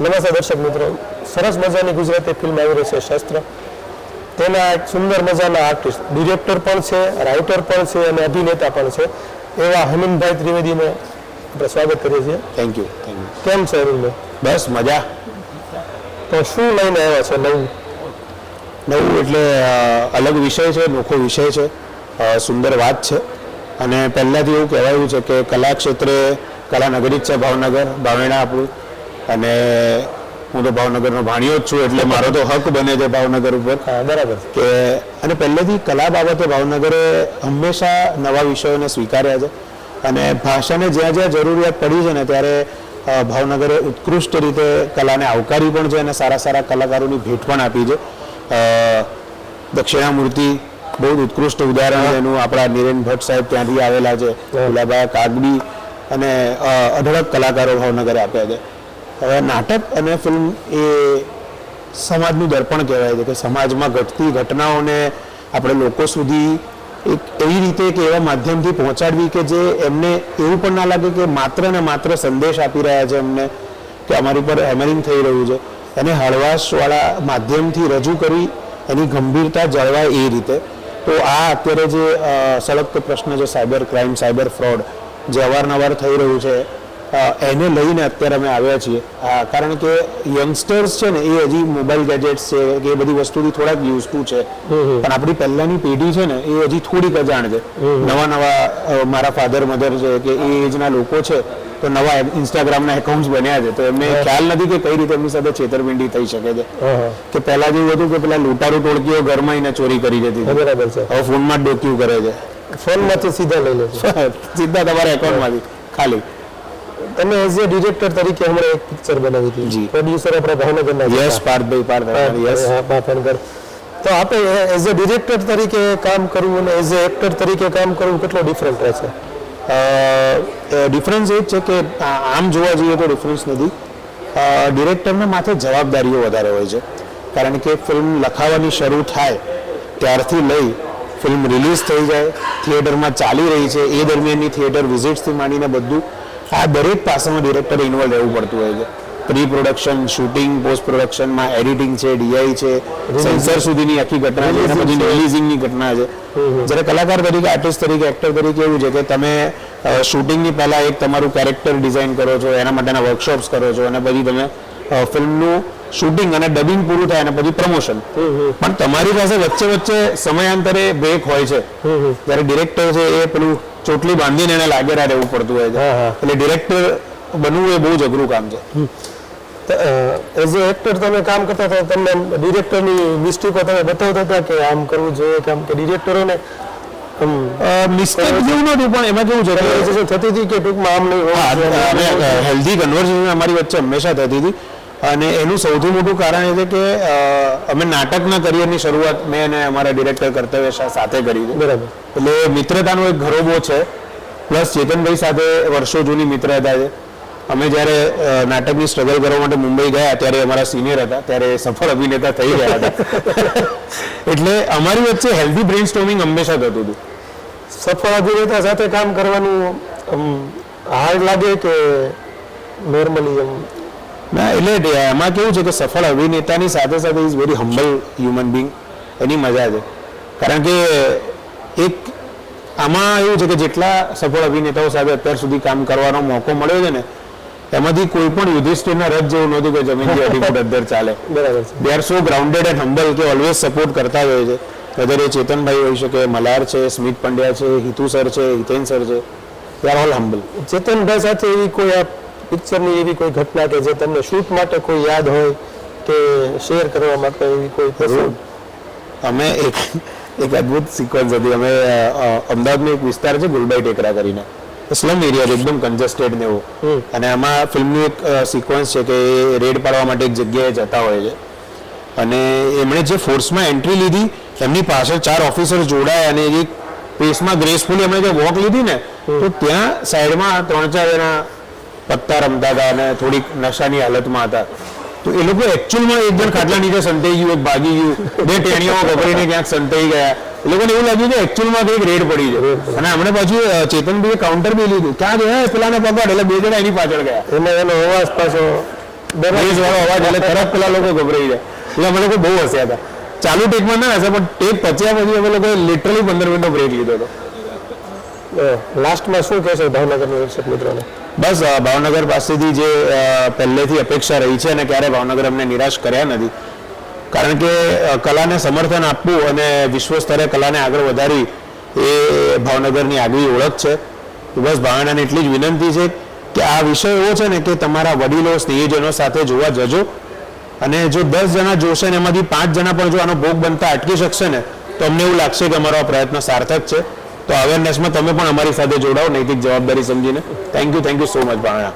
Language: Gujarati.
નમસ્તે દર્શક મિત્રો. સરસ મજાની ગુજરાતી ફિલ્મ આવી રહી છે શસ્ત્ર. તેના એક સુંદર મજાના આર્ટિસ્ટ ડિરેક્ટર પણ છે રાઇટર પણ છે અને અભિનેતા પણ છે. એવા હમીનભાઈ ત્રિવેદીને આપણે સ્વાગત કરીએ છીએ. થેન્ક યુ થેન્ક યુ કેમ છે હમીનભાઈ બસ મજા. તો શું લઈને આવ્યા છે નવું? નવું એટલે અલગ વિષય છે નોખો વિષય છે સુંદર વાત છે. અને પહેલાંથી એવું કહેવાયું છે કે કલા ક્ષેત્રે કલા નગરી જ છે ભાવનગર ભાવેણા આપણું. અને હું તો ભાવનગરનો ભાણિયો જ છું એટલે મારો તો હક બને છે ભાવનગર ઉપર. બરાબર. કે અને પહેલેથી કલા બાબતે ભાવનગરે હંમેશા નવા વિષયોને સ્વીકાર્યા છે. અને ભાષાને જ્યાં જ્યાં જરૂરિયાત પડી છે ને ત્યારે ભાવનગરે ઉત્કૃષ્ટ રીતે કલાને આવકારી પણ છે અને સારા સારા કલાકારોની ભેટ પણ આપી છે. દક્ષિણામૂર્તિ બહુ જ ઉત્કૃષ્ટ ઉદાહરણ છે એનું. આપણા નીરેન ભટ્ટ સાહેબ ત્યાંથી આવેલા છે ગુલાબા કાગડી અને અઢળક કલાકારો ભાવનગરે આપ્યા છે. હવે નાટક અને ફિલ્મ એ સમાજનું દર્પણ કહેવાય છે કે સમાજમાં ઘટતી ઘટનાઓને આપણે લોકો સુધી એક એવી રીતે કે એવા માધ્યમથી પહોંચાડવી કે જે એમને એવું પણ ના લાગે કે માત્ર ને માત્ર સંદેશ આપી રહ્યા છે એમને કે અમારી પર હેમરિંગ થઈ રહ્યું છે. એને હળવાશવાળા માધ્યમથી રજૂ કરી એની ગંભીરતા જળવાય એ રીતે. તો આ અત્યારે જે સળગતો પ્રશ્ન છે, સાયબર ક્રાઇમ, સાયબર ફ્રોડ જે અવારનવાર થઈ રહ્યું છે એને લઈને અત્યારે અમે આવ્યા છીએ. કારણ કે યંગસ્ટર્સ છે ને એ હજી મોબાઈલ ગેજેટ્સ છે કે એ બધી વસ્તુથી થોડાક યુઝ ટુ છે પણ આપણી પહેલાની પેઢી છે ને એ હજી થોડીક અજાણ છે. નવા નવા મારા ફાધર મધર છે કે એ એજના લોકો છે તો નવા ઇન્સ્ટાગ્રામના એકાઉન્ટ્સ બન્યા છે. તો એમને ખ્યાલ નથી કે કઈ રીતે એમની સાથે છેતરપિંડી થઈ શકે છે. કે પહેલા જેવું હતું કે પેલા લૂંટારો ટોળકીઓ ઘરમાં એને ચોરી કરી જતી બરાબર છે. હવે ફોનમાં ડોક્યું કરે છે. ફોનમાંથી સીધા લઈ લે છે. સીધા તમારા એકાઉન્ટમાંથી ખાલી. તમે એઝ એ ડિરેક્ટર તરીકે હમણાં એક પિક્ચર બનાવી હતી. જી. પ્રોડ્યુસર આપણા ભાવનગરના યસ પાર્થભાઈ પાર્થભાઈ પાર્થ યસ હા, ભાવનગર તો આપણે એઝ અ ડિરેક્ટર તરીકે કામ કરવું અને એઝ અ એક્ટર તરીકે કામ કરવું કેટલો ડિફરન્ટ રહે છે? ડિફરન્સ એ જ છે કે આમ જોવા જઈએ તો ડિફરન્સ નથી. ડિરેક્ટરના માથે જવાબદારીઓ વધારે હોય છે. કારણ કે ફિલ્મ લખાવાની શરૂ થાય ત્યારથી લઈ ફિલ્મ રિલીઝ થઈ જાય થિયેટરમાં ચાલી રહી છે એ દરમિયાનની થિયેટર વિઝિટ્સથી માંડીને બધું આ દરેક પાસામાં ડિરેક્ટરે ઇન્વોલ્વ રહેવું પડતું હોય છે. પ્રી પ્રોડક્શન શૂટિંગ પોસ્ટ પ્રોડક્શનમાં એડિટિંગ છે ડીઆઈ છે સેન્સર સુધીની આખી ઘટના છે એના પછી રિલીઝિંગની ઘટના છે. જ્યારે કલાકાર તરીકે આર્ટિસ્ટ તરીકે એક્ટર તરીકે એવું છે કે તમે શૂટિંગની પહેલાં એક તમારું કેરેક્ટર ડિઝાઇન કરો છો એના માટેના વર્કશોપ્સ કરો છો અને પછી તમે ફિલ્મનું શૂટિંગ અને ડબિંગ પૂરું થાય અને પછી પ્રમોશન પણ તમારી પાસે વચ્ચે વચ્ચે સમયાંતરે બ્રેક હોય છે. જ્યારે ડિરેક્ટર છે એ પેલું ચોટલી બાંધીને એને લાગેલા રહેવું પડતું હોય છે. એટલે ડિરેક્ટર બનવું એ બહુ જ અઘરું કામ છે. એઝ અ એક્ટર તમે કામ કરતા હતા તમને ડિરેક્ટરની મિસ્ટેકો તમે બતાવતા હતા કે આમ કરવું જોઈએ કે આમ કે ડિરેક્ટરોને મિસ્ટેક જેવું નહોતું પણ એમાં કેવું છે થતી હતી કે ટૂંકમાં આમ નહીં હેલ્ધી કન્વર્ઝેશન અમારી વચ્ચે હંમેશા થતી હતી. અને એનું સૌથી મોટું કારણ એ છે કે અમે નાટકના કરિયરની શરૂઆત મેં અને અમારા ડિરેક્ટર કર્તવ્ય શાહ સાથે કરી હતી બરાબર. એટલે મિત્રતાનો એક ઘરોબો છે. પ્લસ ચેતનભાઈ સાથે વર્ષો જૂની મિત્રતા છે અમે જ્યારે નાટકની સ્ટ્રગલ કરવા માટે મુંબઈ ગયા ત્યારે અમારા સિનિયર હતા ત્યારે સફળ અભિનેતા થઈ ગયા હતા. એટલે અમારી વચ્ચે હેલ્ધી બ્રેઇન સ્ટોમિંગ હંમેશા થતું હતું. સફળ અભિનેતા સાથે કામ કરવાનું હાર્ડ લાગે કે નોર્મલી એમ ના એટલે એમાં કેવું છે કે સફળ અભિનેતાની સાથે સાથે is very humble human being એની મજા છે. કારણ કે એક આમાં એવું છે કે જેટલા સફળ અભિનેતાઓ સાથે અત્યાર સુધી કામ કરવાનો મોકો મળ્યો છે ને એમાંથી કોઈ પણ યુધિષ્ઠિરના રથ જેવું નહોતું કે જમીનથી અઢી ફૂટ અંદર ચાલે. બરાબર they are so grounded and humble કે ઓલવેઝ સપોર્ટ કરતા હોય છે. વેધર એ ચેતનભાઈ હોઈ શકે મલાર છે સ્મિત પંડ્યા છે હિતુ સર છે હિતેન સર છે. દે આર ઓલ હમ્બલ ચેતનભાઈ સાથે એવી કોઈ પિક્ચરની એવી કોઈ ઘટના કે જે તમને શૂટ માટે કોઈ યાદ હોય કે શેર કરવા માટે એવી કોઈ પ્રસંગ? અમે એક એક અદ્ભુત સિક્વન્સ હતી. અમે અ, અ, એક વિસ્તાર છે ગુલબાઈ ટેકરા કરીને. સ્લમ એરિયા છે એકદમ કન્જસ્ટેડ ને એવું. અને આમાં ફિલ્મનું એક સિક્વન્સ છે કે એ રેડ પાડવા માટે એક જગ્યાએ જતા હોય છે. અને એમણે જે ફોર્સમાં એન્ટ્રી લીધી એમની પાછળ ચાર ઓફિસર જોડાયા અને એ પેસમાં ગ્રેસફુલી એમણે જે વોક લીધી ને તો ત્યાં સાઈડમાં ત્રણ ચાર એના પત્તા રમતા હતા અને થોડીક નશાની હાલતમાં હતા. તો એ લોકો એકચ્યુઅલમાં એક જણ ખાટલા નીચે સંતાઈ ગયું એક ભાગી ગયું. બે ટેણીઓ ગભરીને ક્યાંક સંતાઈ ગયા. એ લોકોને એવું લાગ્યું કે એકચ્યુઅલમાં કંઈક રેડ પડી છે. અને હમણાં પાછું ચેતનભાઈએ કાઉન્ટર બી લીધું. ક્યાં ગયા? પેલાને પકડ એટલે બે જણા એની પાછળ ગયા. એટલે એનો અવાજ પાછો બેઝ વાળો અવાજ એટલે તરત પેલા લોકો ગભરાઈ જાય એટલે અમે લોકો બહુ હસ્યા હતા. ચાલુ ટેકમાં ના હશે પણ ટેક પચ્યા પછી અમે લોકોએ લિટરલી પંદર મિનિટનો બ્રેક લીધો હતો. લાસ્ટમાં શું કહેશો ભાવનગરના દર્શક મિત્રોને? બસ ભાવનગર પાસેથી જે પહેલેથી અપેક્ષા રહી છે અને ક્યારે ભાવનગર અમને નિરાશ કર્યા નથી. કારણ કે કલાને સમર્થન આપવું અને વિશ્વ સ્તરે કલાને આગળ વધારી એ ભાવનગરની આગવી ઓળખ છે. બસ ભાવનાને એટલી જ વિનંતી છે કે આ વિષય એવો છે ને કે તમારા વડીલો, સ્નેહીજનો સાથે જોવા જજો. અને જો દસ જણા જોશે ને એમાંથી પાંચ જણા પણ જો આનો ભોગ બનતા અટકી શકશે ને, તો અમને એવું લાગશે કે અમારો આ પ્રયત્ન સાર્થક છે. તો અવેરનેસમાં તમે પણ અમારી સાથે જોડાઓ, નૈતિક જવાબદારી સમજીને. Thank you thank you so much Bhavna